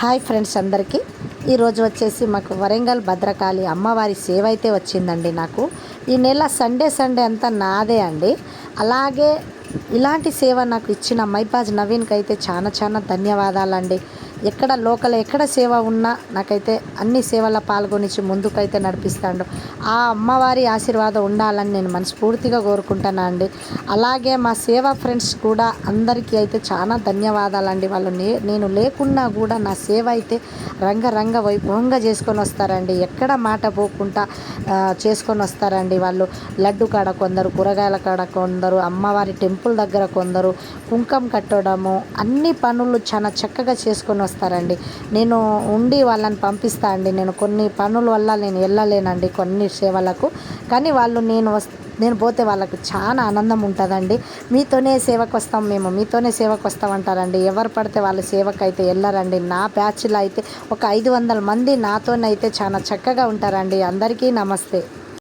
Hi friends అందరికీ. ఈరోజు వచ్చేసి మాకు వరంగల్ భద్రకాళి అమ్మవారి సేవ అయితే వచ్చిందండి నాకు. ఈ నెల సండే సండే అంతా నాదే అండి. అలాగే ఇలాంటి సేవ నాకు ఇచ్చిన మైపాజ్ నవీన్కి అయితే చాలా చాలా ధన్యవాదాలండి. ఎక్కడ లోకల్ ఎక్కడ సేవ ఉన్నా నాకైతే అన్ని సేవల్లో పాల్గొనిచ్చి ముందుకైతే నడిపిస్తాడు. ఆ అమ్మవారి ఆశీర్వాదం ఉండాలని నేను మనస్ఫూర్తిగా కోరుకుంటున్నా అండి. అలాగే మా సేవా ఫ్రెండ్స్ కూడా అందరికీ అయితే చాలా ధన్యవాదాలండి. వాళ్ళు నే నేను లేకున్నా కూడా నా సేవ అయితే రంగరంగ వైభవంగా చేసుకొని వస్తారండి. ఎక్కడ మాట పోకుండా చేసుకొని వస్తారండి వాళ్ళు. లడ్డు కాడ కొందరు కూరగాయల కాడ కొందరు అమ్మవారి టెంపుల్ దగ్గర కొందరు కుంకం కట్టడము అన్ని పనులు చాలా చక్కగా చేసుకొని వస్తారండి నేను ఉండి వాళ్ళని పంపిస్తా అండి. నేను కొన్ని పనుల వల్ల నేను వెళ్ళలేనండి కొన్ని సేవలకు. కానీ వాళ్ళు నేను వస్ నేను పోతే వాళ్ళకి చాలా ఆనందం ఉంటుందండి. మీతోనే సేవకు వస్తాం మేము. మీతోనే సేవకు వస్తాం అంటారండి ఎవరు పడితే వాళ్ళ సేవకు అయితే వెళ్ళారండి. నా బ్యాచ్లో అయితే ఒక ఐదు వందల మంది నాతోనైతే చాలా చక్కగా ఉంటారండి. అందరికీ నమస్తే.